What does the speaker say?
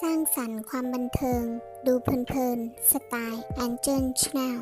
สร้างสรรค์ความบันเทิง ดูเพลินๆสไตล์แอนเจิลชแนล